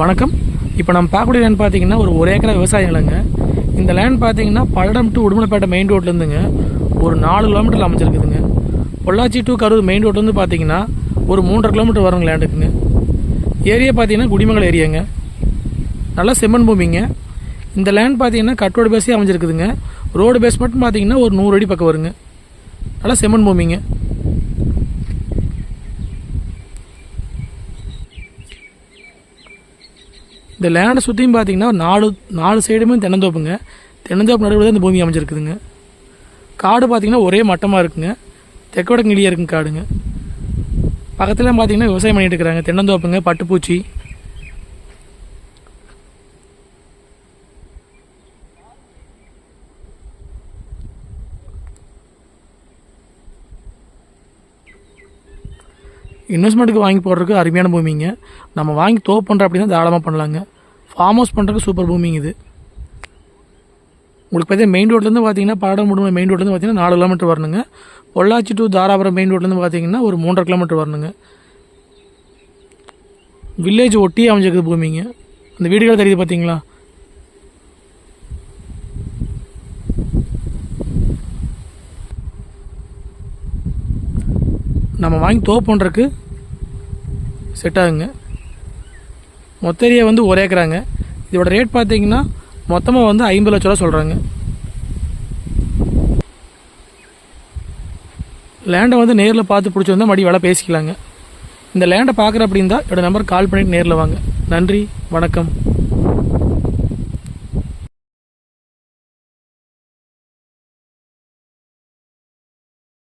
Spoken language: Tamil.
வணக்கம். இப்போ நம்ம பார்க்கக்கூடிய லேண்ட் பார்த்தீங்கன்னா ஒரு ஒரு ஏக்கரா விவசாய நிலங்க. இந்த லேண்ட் பார்த்தீங்கன்னா பல்லடம் டு உடுமலைப்பேட்டை மெயின் ரோட்லேருந்துங்க ஒரு நாலு கிலோமீட்டரில் அமைச்சிருக்குதுங்க பொள்ளாச்சி டு கரூர் மெயின் ரோட்லேருந்து பார்த்தீங்கன்னா ஒரு மூன்றரை கிலோமீட்டர் வருங்க லேண்டுக்குங்க ஏரியா பார்த்தீங்கன்னா குடிமங்கல் ஏரியாங்க. நல்லா செம்மண் பூமிங்க. இந்த லேண்ட் பார்த்தீங்கன்னா கட்ரோடு பேஸே அமைஞ்சிருக்குதுங்க. ரோடு பேஸ் மட்டும் பார்த்தீங்கன்னா ஒரு நூறு அடி பக்கம் வருங்க. நல்லா செம்மண் பூமிங்க. இந்த லேண்டை சுற்றியும் பார்த்தீங்கன்னா நாலு நாலு சைடுமே தென்னந்தோப்புங்க. தென்னந்தோப்பு நடுவில் தான் இந்த பூமி அமைஞ்சிருக்குதுங்க. காடு பார்த்தீங்கன்னா ஒரே மட்டமாக இருக்குங்க. தெற்கோட கிளியாக இருக்குங்க காடுங்க. பக்கத்தில் பார்த்தீங்கன்னா விவசாயம் பண்ணிகிட்டு இருக்கிறாங்க. தென்னந்தோப்புங்க பட்டுப்பூச்சி. இன்வெஸ்ட்மெண்ட்டுக்கு வாங்கி போடுறதுக்கு அருமையான பூமிங்க. நம்ம வாங்கி தோப்பு பண்ணுற அப்படின்னா தாராளமாக பண்ணலாங்க. ஃபார்ம் ஹவுஸ் பண்ணுறதுக்கு சூப்பர் பூமிங் இது. உங்களுக்கு பார்த்தீங்கன்னா மெயின் ரோட்லேருந்து பார்த்தீங்கன்னா பாடம் முடிவு மெயின் ரோட்லேருந்து பார்த்தீங்கன்னா நாலு கிலோமீட்டர் வரணுங்க. பொள்ளாச்சி டு தாராபுரம் மெயின் ரோட்லேருந்து பார்த்தீங்கன்னா ஒரு மூன்றரை கிலோமீட்டர் வரணுங்க. வில்லேஜ் ஒட்டி அமைஞ்சிருக்குது பூமிங்க. அந்த வீடுகள் தெரியுது பார்த்தீங்களா? நம்ம வாங்கி தோப்பு பண்ணுறதுக்கு செட் ஆகுங்க. மொத்த ஏரியா வந்து ஒரு ஏக்கராங்க. இதோட ரேட் பார்த்தீங்கன்னா மொத்தமாக வந்து ஐம்பது லட்ச ரூபா சொல்கிறாங்க லேண்டை வந்து நேரில் பார்த்து பிடிச்சிருந்தா மறுபடியும் வேலை பேசிக்கலாங்க. இந்த லேண்டை பார்க்குற அப்படின்னா என்னோடய நம்பர் கால் பண்ணிட்டு நேரில் வாங்க. நன்றி வணக்கம்.